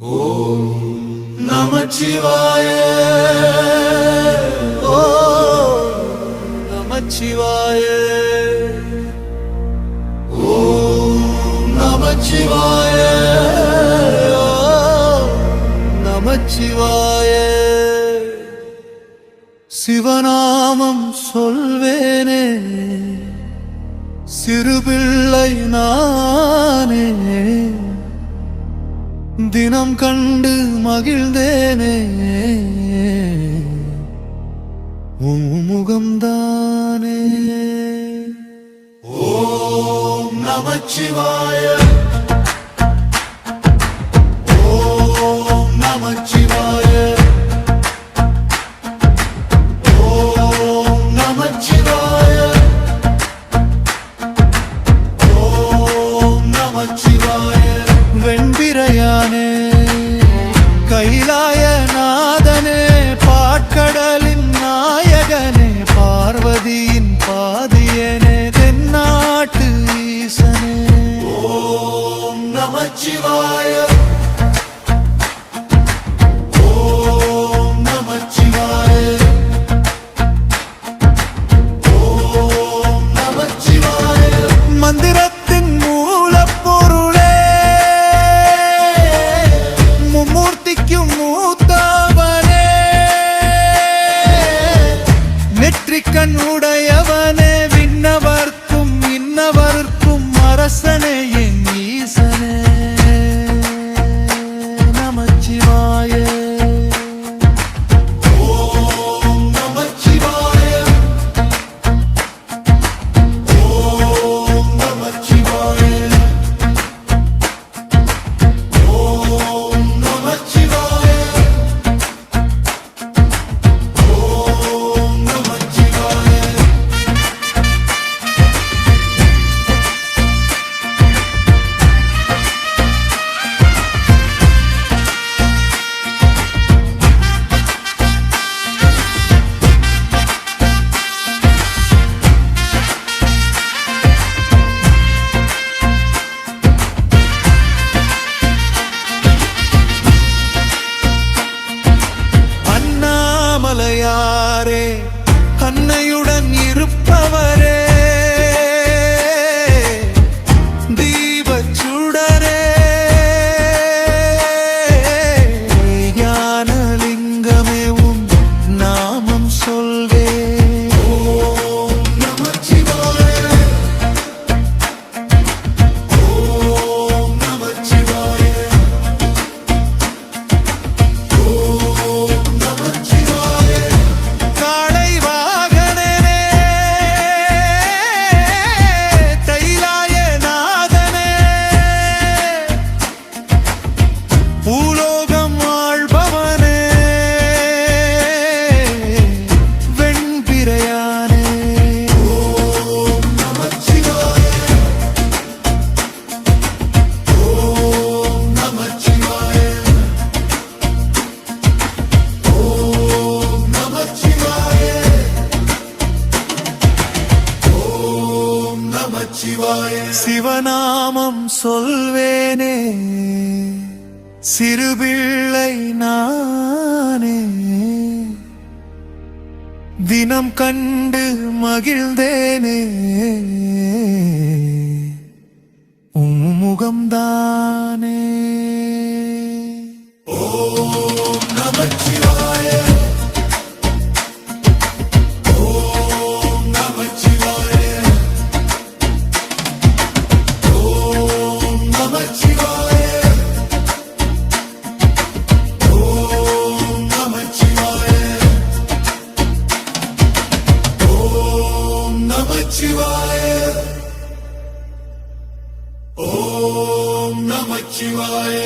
ஓம் நமச்சிவாய. ஓ நமச்சிவாய. ஓம் நமச்சிவாய. ஓம் நமச்சிவாய. சிவநாமம் சொல்வேனே சிறுபிள்ளை நானே. தினம் கண்டு மகிழ்ந்தேனே. முகம்தானே. ஓம் நமச்சிவாய. வெண்பிரையானே கைலாய நாதனே பாட்கடலின் நாயகனே பார்வதியின் பாதியனே தென்னாட்டு ஈசனே. ஓம் நமச்சிவாய மலையாரே அன்னையுடன் இருப்பவரே. தீபச்சுடரே. ஞானலிங்கமே உன் நாமம் சிவநாமம் சொல்வேனே. சிறுபிள்ளை நானே. தினம் கண்டு மகிழ்ந்தேனே. உம்முகம்தானே ஓம் நமச்சிவாய நமச்சிவாய ஓம் நமச்சிவாய